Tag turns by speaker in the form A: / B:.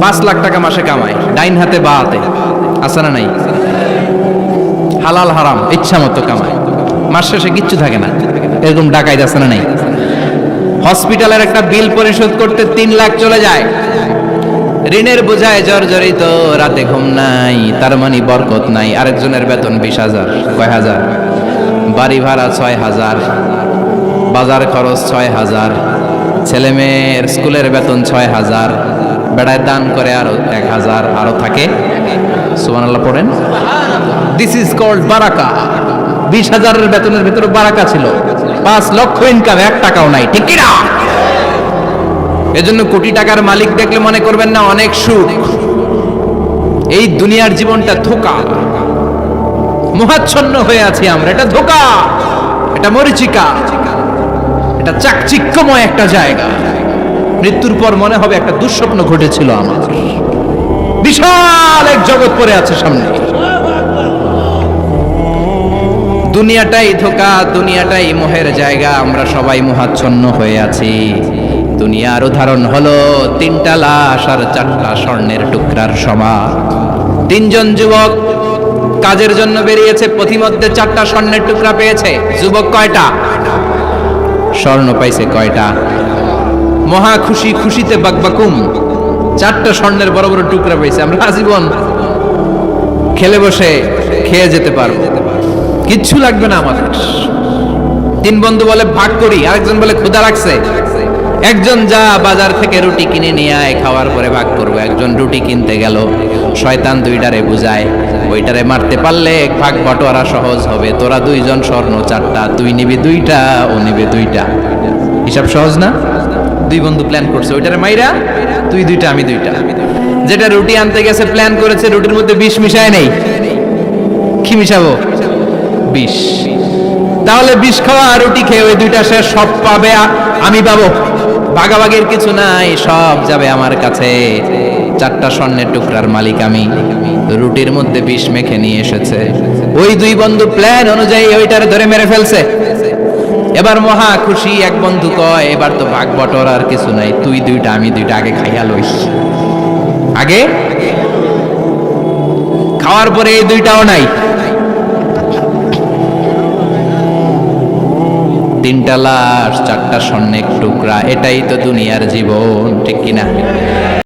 A: পাঁচ লাখ টাকা মাসে কামায় ডাইন হাতে বা হাতে। না নাই? হালাল, হারাম, ইচ্ছা মতো কামায় মাস শেষে কিচ্ছু থাকে না। এরকম ডাকাইত আছে না নাই? হসপিটালের একটা বিল পরিশোধ করতে তিন লাখ চলে যায়। ঋণের বোঝায় জর্জরিত, রাতে ঘুম নাই, তার মানে বরকত নাই। আরেকজনের বেতন বিশ হাজার, কয় হাজার? বাড়ি ভাড়া ছয় হাজার, বাজার খরচ ছয় হাজার, ছেলে মেয়ের স্কুলের বেতন ছয় হাজার, বেড়ায় দান করে আরও এক হাজার, আরও থাকে। সুবানাল্লাহ পড়েন। দিস ইজ কল্ড বারাকা। বিশ হাজারের বেতনের ভিতরে বারাকা ছিল। পাঁচ লক্ষ ইনকাম এক টাকাও নাই। ঠিক কি না এজন্য কোটি টাকার মালিক দেখলে মনে করবেন না, অনেক সুখ। এই দুনিয়ার জীবনটা ধোকা। মোহাচ্ছন্ন হয়ে আছি আমরা। এটা ধোকা, এটা মরিচিকা, এটা চাকচিক্যময় একটা জায়গা। মৃত্যুর পর মনে হবে একটা দুঃস্বপ্ন ঘটেছিল আমার। বিশাল এক জগৎ পড়ে আছে সামনে। দুনিয়াটাই ধোকা, দুনিয়াটাই মোহের জায়গা। আমরা সবাই মোহাচ্ছন্ন হয়ে আছি। দুনিয়ার উদাহরণ হলো তিনটা লাশ আর চারটা স্বর্ণের টুকরার সমান তিনজন যুবক কাজের জন্য বেরিয়েছে, পথিমধ্যে চারটা স্বর্ণের টুকরা পেয়েছে। যুবক কয়টা? স্বর্ণ পাইছে কয়টা? মহা খুশি, খুশিতে বাকবাকুম। চারটা স্বর্ণের বড় বড় টুকরা পেয়েছে। আমরা আজীবন খেলে বসে খেয়ে যেতে পারব। কিচ্ছু লাগবে না আমাদের। তিন বন্ধু বলে, ভাগ করি। আরেকজন বলে ক্ষুদা লাগছে। একজন যা বাজার থেকে রুটি কিনে নিয়ে আয়, খাওয়ার পরে ভাগ করব। একজন রুটি কিনতে গেল, শয়তান দুইটারে বুঝায়, ওইটারে মারতে পারলে এক ভাগ বটোয়ারা সহজ হবে, তোরা দুইজন স্বর্ণ চারটা, তুই নিবি দুইটা, ও নিবে দুইটা। হিসাব সহজ না? দুই বন্ধু প্ল্যান করছে, ওইটারে মাইরা, তুই দুইটা, আমি দুইটা। যেটা রুটি আনতে গেছে প্ল্যান করেছে, রুটির মধ্যে বিষ মিশায় নেই। কি মিশাবো? বিষ। তাহলে বিষ খাওয়া আর রুটি খেয়ে ওই দুইটা সে সব পাবে, আমি পাবো। ভাগাভাগির কিছু নাই, সব যাবে আমার কাছে। চারটা স্বর্ণের টুকরার মালিক আমি। রুটির মধ্যে বিষ মেখে নিয়ে এসেছে। ওই দুই বন্ধু প্ল্যান অনুযায়ী ওইটারে ধরে মেরে ফেলছে। এবার মহা খুশি এক বন্ধু কয়, এবার তো ভাগ বটর আর কিছু নাই, তুই দুইটা, আমি দুইটা আগে খাইয়া লইস আগে? খাওয়ার পরে এই দুইটাও নাই। তিনটা লাশ চারটা স্বর্ণের টুকরা এটাই তো দুনিয়ার জীবন ঠিক কিনা?